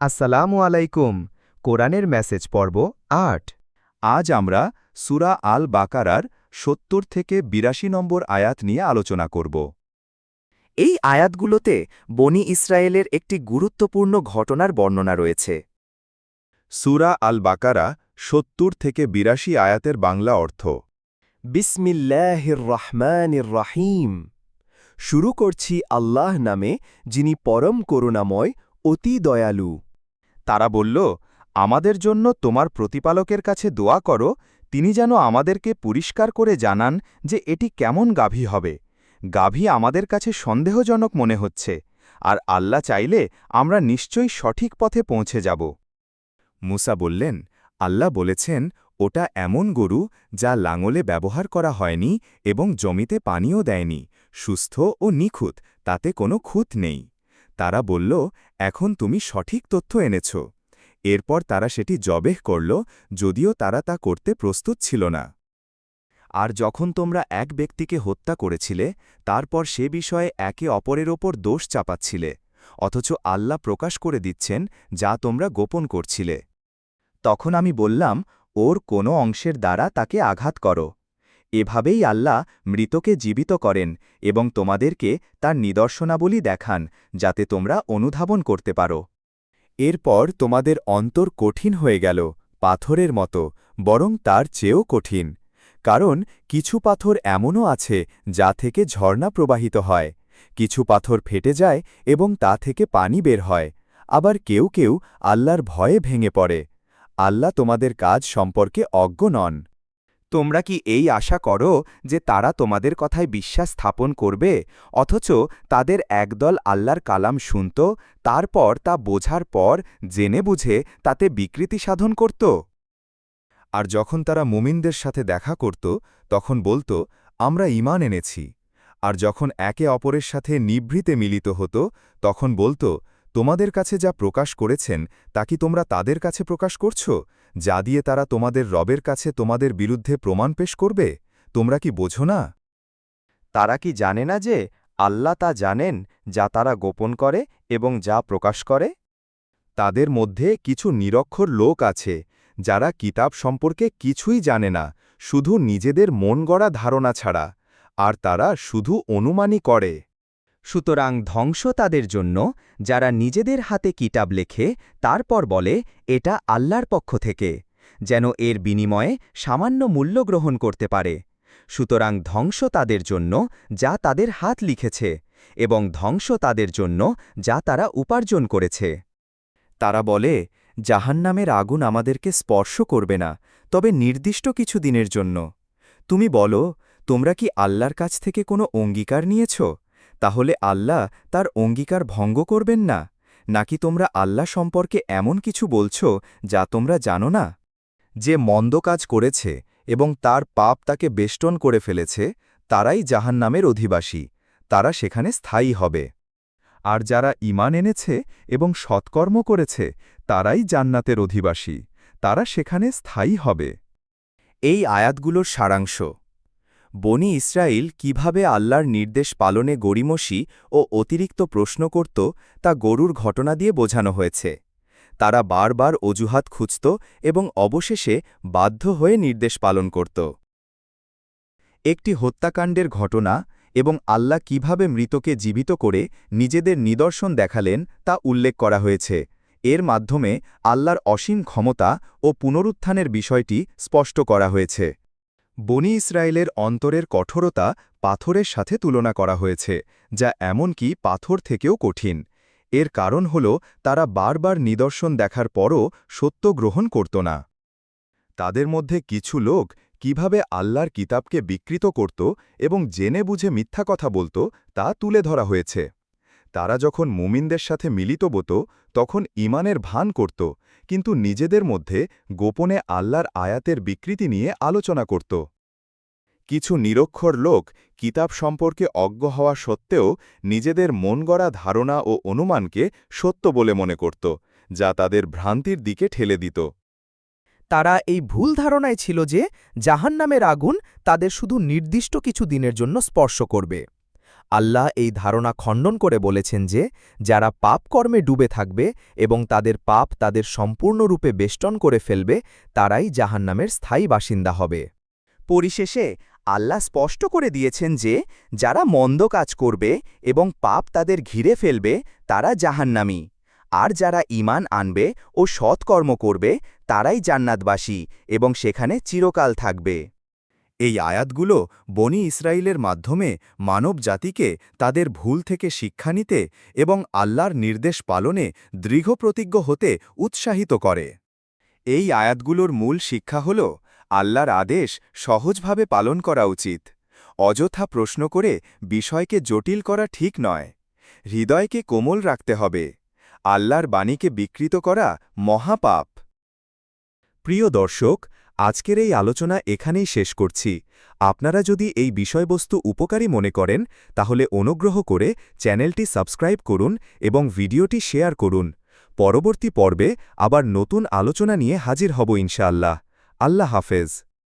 আসসালামু আলাইকুম, কোরআনের মেসেজ পর্ব আট। আজ আমরা সুরা আল বাকারার সত্তর থেকে বিরাশি নম্বর আয়াত নিয়ে আলোচনা করব। এই আয়াতগুলোতে বনি ইসরায়েলের একটি গুরুত্বপূর্ণ ঘটনার বর্ণনা রয়েছে। সুরা আল বাকারা সত্তর থেকে বিরাশি আয়াতের বাংলা অর্থ বিসমিল্লাহির রহমানির রাহিম শুরু করছি আল্লাহ নামে যিনি পরম করুণাময়, অতি দয়ালু। তারা বলল, আমাদের জন্য তোমার প্রতিপালকের কাছে দোয়া করো, তিনি যেন আমাদেরকে পরিষ্কার করে জানান যে এটি কেমন গাভী হবে। গাভী আমাদের কাছে সন্দেহজনক মনে হচ্ছে, আর আল্লাহ চাইলে আমরা নিশ্চয়ই সঠিক পথে পৌঁছে যাব। মুসা বললেন, আল্লাহ বলেছেন, ওটা এমন গরু যা লাঙলে ব্যবহার করা হয়নি এবং জমিতে পানিও দেয়নি, সুস্থ ও নিখুঁত, তাতে কোনো খুঁত নেই। তারা বলল, এখন তুমি সঠিক তথ্য এনেছ। এরপর তারা সেটি জবেহ করল, যদিও তারা তা করতে প্রস্তুত ছিল না। আর যখন তোমরা এক ব্যক্তিকে হত্যা করেছিলে, তারপর সে বিষয়ে একে অপরের ওপর দোষ চাপাচ্ছিলে, অথচ আল্লাহ প্রকাশ করে দিচ্ছেন যা তোমরা গোপন করছিলে। তখন আমি বললাম, ওর কোনো অংশের দ্বারা তাকে আঘাত করো। এভাবেই আল্লাহ মৃতকে জীবিত করেন এবং তোমাদেরকে তার নিদর্শনাবলী দেখান, যাতে তোমরা অনুধাবন করতে পারো। এরপর তোমাদের অন্তর কঠিন হয়ে গেল, পাথরের মতো, বরং তার চেয়েও কঠিন। কারণ কিছু পাথর এমনও আছে যা থেকে ঝর্ণা প্রবাহিত হয়, কিছু পাথর ফেটে যায় এবং তা থেকে পানি বের হয়, আবার কেউ কেউ আল্লাহর ভয়ে ভেঙে পড়ে। আল্লাহ তোমাদের কাজ সম্পর্কে অজ্ঞ নন। তোমরা কি এই আশা করো যে তারা তোমাদের কথায় বিশ্বাস স্থাপন করবে? অথচ তাদের একদল আল্লাহর কালাম শুনত, তারপর তা বোঝার পর জেনে বুঝে তাতে বিকৃতি সাধন করত। আর যখন তারা মুমিনদের সাথে দেখা করত, তখন বলত, আমরা ঈমান এনেছি। আর যখন একে অপরের সাথে নিভৃতে মিলিত হতো, তখন বলত তোমাদের কাছে যা প্রকাশ করেছেন, তা কি তোমরা তাদের কাছে প্রকাশ করছ? যা দিয়ে তারা তোমাদের রবের কাছে তোমাদের বিরুদ্ধে প্রমাণ পেশ করবে? তোমরা কি বোঝো না? তারা কি জানে না যে আল্লাহ তা জানেন, যা তারা গোপন করে এবং যা প্রকাশ করে? তাদের মধ্যে কিছু নিরক্ষর লোক আছে, যারা কিতাব সম্পর্কে কিছুই জানে না, শুধু নিজেদের মন গড়া ধারণা ছাড়া, আর তারা শুধু অনুমানই করে। সুতরাং ধ্বংস তাদের জন্য, যারা নিজেদের হাতে কিতাব লেখে, তারপর বলে, এটা আল্লাহর পক্ষ থেকে যেন এর বিনিময়ে সামান্য মূল্য গ্রহণ করতে পারে। সুতরাং ধ্বংস তাদের জন্য, যা তাদের হাত লিখেছে, এবং ধ্বংস তাদের জন্য, যা তারা উপার্জন করেছে। তারা বলে, জাহান্নামের আগুন আমাদেরকে স্পর্শ করবে না, তবে নির্দিষ্ট কিছু দিনের জন্য। তুমি বলো, তোমরা কি আল্লাহর কাছ থেকে কোনো অঙ্গীকার নিয়েছ? তাহলে আল্লাহ তার অঙ্গীকার ভঙ্গ করবেন না? নাকি তোমরা আল্লাহ সম্পর্কে এমন কিছু বলছ যা তোমরা জানো না? যে মন্দ কাজ করেছে এবং তার পাপ তাকে বেষ্টন করে ফেলেছে, তারাই জাহান্নামের অধিবাসী, তারা সেখানে স্থায়ী হবে। আর যারা ঈমান এনেছে এবং সৎকর্ম করেছে, তারাই জান্নাতের অধিবাসী, তারা সেখানে স্থায়ী হবে। এই আয়াতগুলোর সারাংশ বনি ইসরায়েল কীভাবে আল্লাহর নির্দেশ পালনে গড়িমসি ও অতিরিক্ত প্রশ্ন করত তা গরুর ঘটনা দিয়ে বোঝানো হয়েছে। তারা বারবার অজুহাত খুঁজত এবং অবশেষে বাধ্য হয়ে নির্দেশ পালন করত। একটি হত্যাকাণ্ডের ঘটনা এবং আল্লাহ কীভাবে মৃতকে জীবিত করে নিজেদের নিদর্শন দেখালেন তা উল্লেখ করা হয়েছে। এর মাধ্যমে আল্লাহর অসীম ক্ষমতা ও পুনরুত্থানের বিষয়টি স্পষ্ট করা হয়েছে। বনি ইসরায়েলের অন্তরের কঠোরতা পাথরের সাথে তুলনা করা হয়েছে, যা এমনকি পাথর থেকেও কঠিন। এর কারণ হল, তারা বারবার নিদর্শন দেখার পরও সত্য গ্রহণ করত না। তাদের মধ্যে কিছু লোক কীভাবে আল্লাহর কিতাবকে বিকৃত করত এবং জেনে বুঝে মিথ্যা কথা বলত, তা তুলে ধরা হয়েছে। তারা যখন মুমিনদের সাথে মিলিত বত, তখন ইমানের ভান করত, কিন্তু নিজেদের মধ্যে গোপনে আল্লাহর আয়াতের বিকৃতি নিয়ে আলোচনা করত। কিছু নিরক্ষর লোক কিতাব সম্পর্কে অজ্ঞ হওয়া সত্ত্বেও নিজেদের মন গড়া ধারণা ও অনুমানকে সত্য বলে মনে করত, যা তাদের ভ্রান্তির দিকে ঠেলে দিত। তারা এই ভুল ধারণায় ছিল যে জাহান্নামের আগুন তাদের শুধু নির্দিষ্ট কিছু দিনের জন্য স্পর্শ করবে। আল্লাহ এই ধারণা খণ্ডন করে বলেছেন যে যারা পাপ কর্মে ডুবে থাকবে এবং তাদের পাপ তাদের সম্পূর্ণরূপে বেষ্টন করে ফেলবে, তারাই জাহান্নামের স্থায়ী বাসিন্দা হবে। পরিশেষে আল্লাহ স্পষ্ট করে দিয়েছেন যে, যারা মন্দ কাজ করবে এবং পাপ তাদের ঘিরে ফেলবে, তারা জাহান্নামী। আর যারা ঈমান আনবে ও সৎকর্ম করবে, তারাই জান্নাতবাসী এবং সেখানে চিরকাল থাকবে। এই আয়াতগুলো বনি ইসরায়েলের মাধ্যমে মানব জাতিকে তাদের ভুল থেকে শিক্ষা নিতে এবং আল্লাহর নির্দেশ পালনে দৃঢ়প্রতিজ্ঞ হতে উৎসাহিত করে। এই আয়াতগুলোর মূল শিক্ষা হল আল্লাহর আদেশ সহজভাবে পালন করা উচিত। অযথা প্রশ্ন করে বিষয়কে জটিল করা ঠিক নয়। হৃদয়কে কোমল রাখতে হবে। আল্লাহর বাণীকে বিকৃত করা মহাপাপ। প্রিয় দর্শক, আজকের এই আলোচনা এখানেই শেষ করছি। আপনারা যদি এই বিষয়বস্তু উপকারী মনে করেন, তাহলে অনুগ্রহ করে চ্যানেলটি সাবস্ক্রাইব করুন এবং ভিডিওটি শেয়ার করুন। পরবর্তী পর্বে আবার নতুন আলোচনা নিয়ে হাজির হব ইনশাআল্লাহ। আল্লাহ হাফেজ।